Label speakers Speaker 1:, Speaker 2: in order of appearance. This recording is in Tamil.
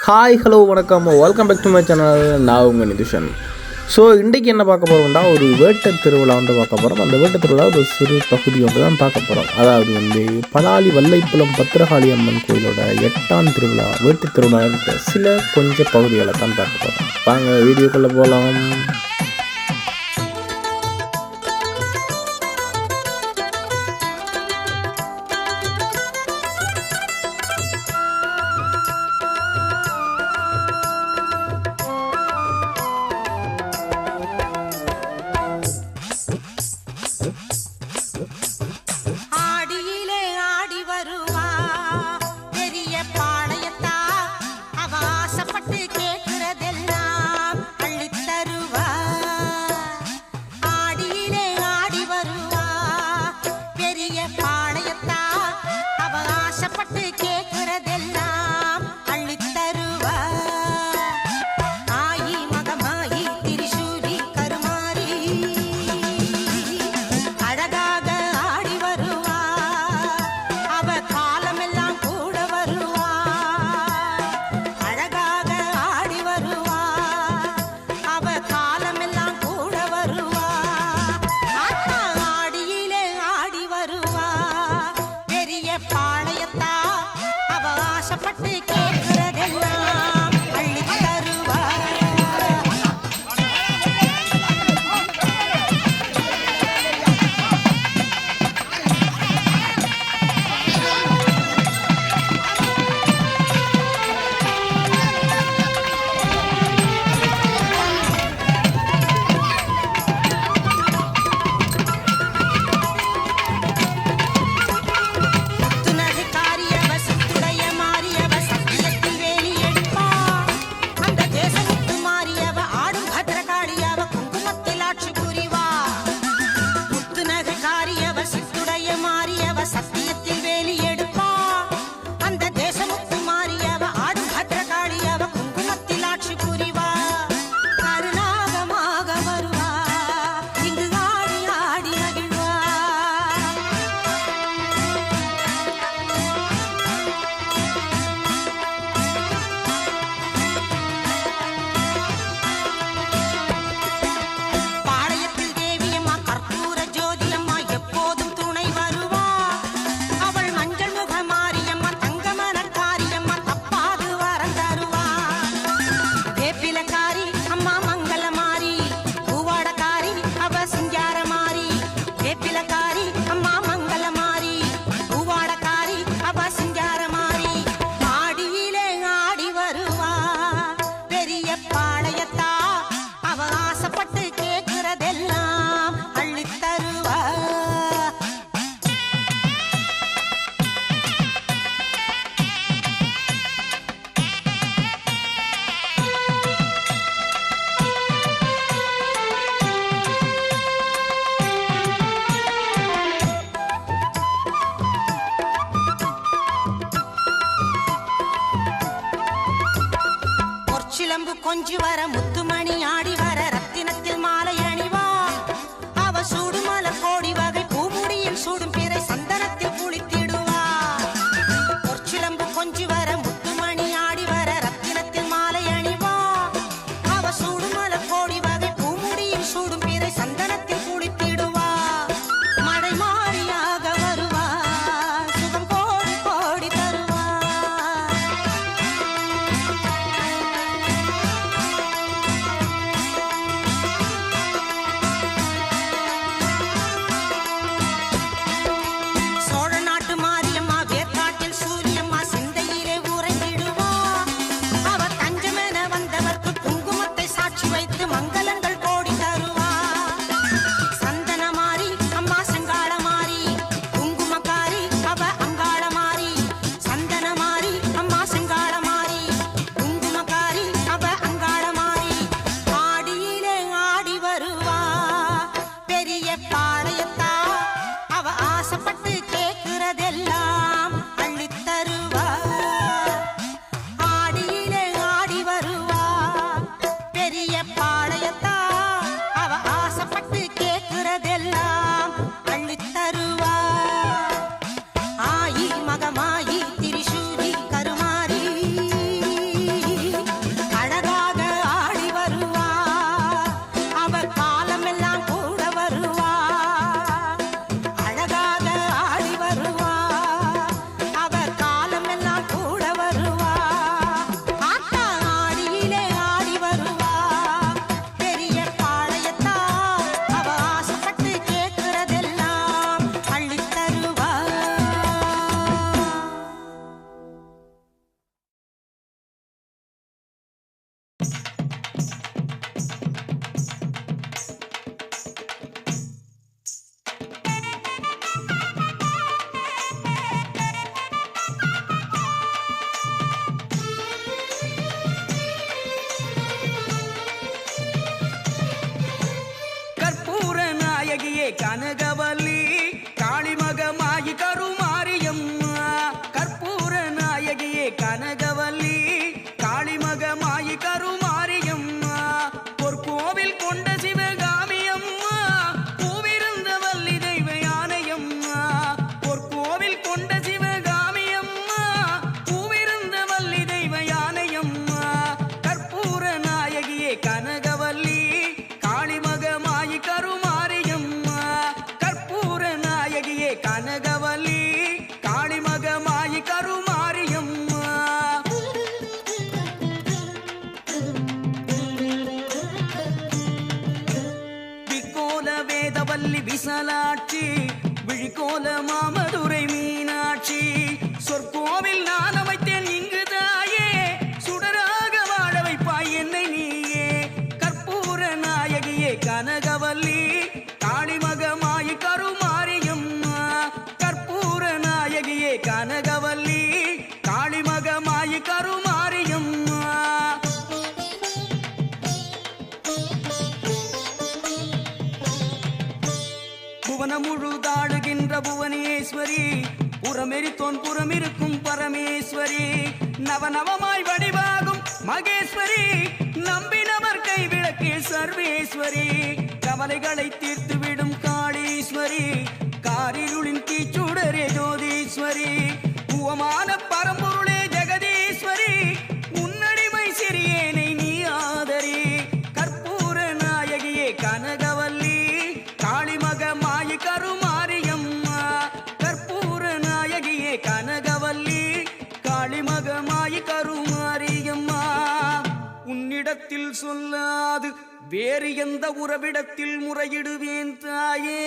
Speaker 1: ஹாய் ஹலோ வணக்கம். Welcome back to my channel நான் உங்கள் நிதிஷன். ஸோ இன்றைக்கி என்ன பார்க்க போகிறோம்னா ஒரு வேட்டை திருவிழா வந்து பார்க்க போகிறோம் அந்த வேட்டை திருவிழா ஒரு சிறு பகுதி வந்து தான் பார்க்க போகிறோம் அதாவது வந்து பலாலி வல்லைப்புலம் பத்திரகாளி அம்மன் கோயிலோட எட்டாம் திருவிழா வேட்டு திருவிழா சில கொஞ்சம் பகுதிகளை தான் பார்க்க போகிறோம் வாங்க வீடியோக்குள்ளே போகலாம்
Speaker 2: பட்டு கே கொஞ்சி வர முத்துமணி ஆடி Madama. kanaga
Speaker 3: கனகவல்லி காளிமகமாய் கருமாரியம்மா. புவன முழு தாழுகின்ற புவனேஸ்வரி புறமெரித்தோன் புறமிருக்கும் பரமேஸ்வரி. நவநவமாய் வடிவாகும் மகேஸ்வரி நம்பினவர் கை விளக்கில் சர்வேஸ்வரி. கவலைகளை தீர்த்துவிடும் காளீஸ்வரி காரிருளின் கீச்சு சொல்லாது வேறு எந்த உறவிடத்தில் முறையிடுவேன் தாயே.